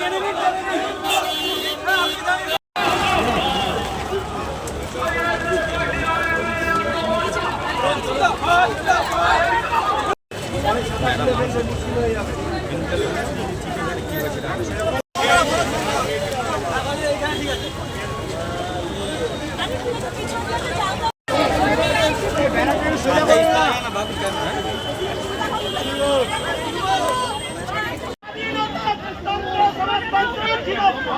ঠিক আছে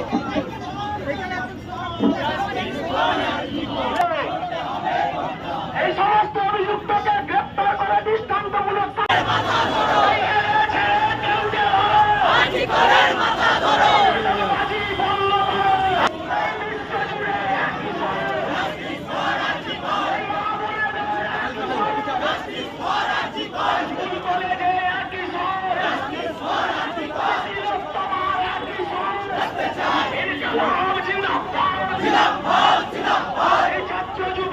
অপূর্বদা Georgia.